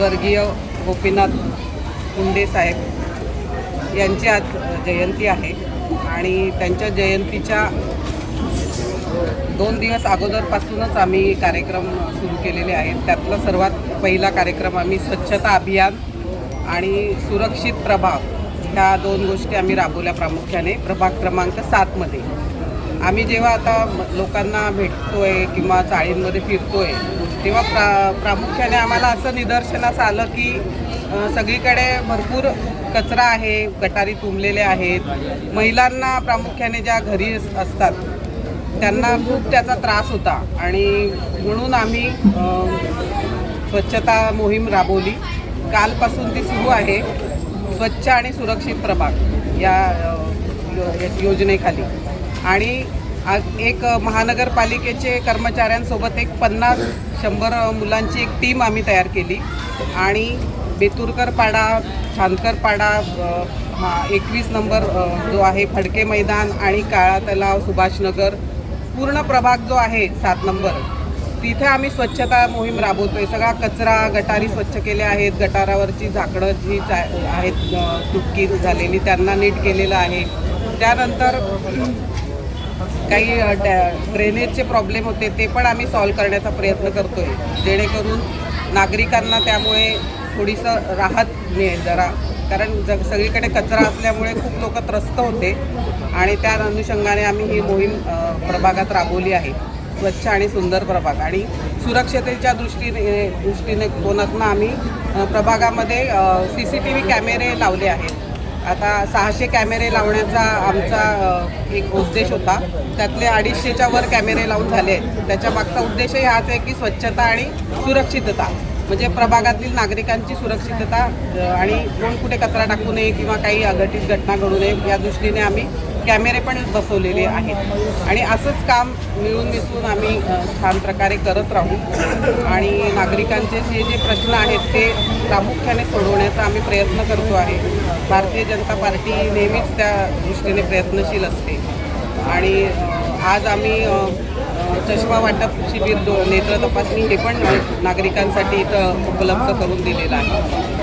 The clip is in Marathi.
स्वर्गीय गोपीनाथ मुंडे साहेब यांची आज जयंती आहे. आणि त्यांच्या जयंतीच्या दोन दिवस अगोदरपासूनच आम्ही कार्यक्रम सुरू केलेले आहेत. त्यातला सर्वात पहिला कार्यक्रम आम्ही स्वच्छता अभियान आणि सुरक्षित प्रभाग ह्या दोन गोष्टी आम्ही राबवल्या प्रामुख्याने प्रभाग क्रमांक सातमध्ये आम्ही जेव्हा आता लोकांना भेटतो आहे किंवा चाळींमध्ये फिरतो आहे तेव्हा प्रा प्रामुख्याने आम्हाला असं निदर्शनास आलं की सगळीकडे भरपूर कचरा आहे गटारी तुंबलेले आहेत. महिलांना प्रामुख्याने ज्या घरी अस- असतात त्यांना खूप त्याचा त्रास होता. आणि म्हणून आम्ही स्वच्छता मोहीम राबवली. कालपासून ती सुरू आहे. स्वच्छ आणि सुरक्षित प्रभाग या यो- योजनेखाली. आणि एक महानगरपालिकेचे कर्मचाऱ्यांसोबत एक पन्नास शंभर मुलांची एक टीम आम्ही तयार केली. आणि बेतुरकर पाडा छानकर पाडा हा एकवीस नंबर जो आहे फडके मैदान आणि काळा तलाव सुभाषनगर पूर्ण प्रभाग जो आहे सात नंबर तिथे आम्ही स्वच्छता मोहीम राबवतोय. सगळा कचरा गटारी स्वच्छ केल्या आहेत. गटारावरची झाकडं जी चा- आहेत तुटकी झालेली त्यांना नीट केलेलं आहे. त्यानंतर काही डॅ- ड्रेनेजचे प्रॉब्लेम होते ते पण आम्ही सॉल्व करण्याचा प्रयत्न करतोय. जेणेकरून नागरिकांना त्यामुळे थोडीसं राहत मिळेल जरा. कारण जग सगळीकडे कचरा असल्यामुळे खूप लोक त्रस्त होते आणि त्या अनुषंगाने आम्ही ही मोहीम प्रभागात राबवली आहे. स्वच्छ आणि सुंदर प्रभाग. आणि सुरक्षतेच्या दृष्टीने दृष्टीने कोणातनं आम्ही प्रभागामध्ये सी सी टी व्ही कॅमेरे लावले आहेत. आता सहाशे कॅमेरे लावण्याचा आमचा एक उद्देश होता. त्यातले अडीचशेच्या वर कॅमेरे लावून झाले आहेत. त्याच्या मागचा उद्देशही हाच आहे की स्वच्छता आणि सुरक्षितता. म्हणजे प्रभागातील नागरिकांची सुरक्षितता आणि कोण कुठे कचरा टाकू नये किंवा काही अघटित घटना घडू नये या दृष्टीने आम्ही कॅमेरे पण बसवलेले आहेत. आणि असंच काम मिळून मिसळून आम्ही छान प्रकारे करत राहू. आणि नागरिकांचे जे जे प्रश्न आहेत ते प्रामुख्याने सोडवण्याचा आम्ही प्रयत्न करतो आहे. भारतीय जनता पार्टी नेहमीच त्या दृष्टीने प्रयत्नशील असते. आणि आज आम्ही चष्मा वाटप शिबिर दो नेत्र तपासणी हे पण नागरिकांसाठी इथं उपलब्ध करून दिलेलं आहे.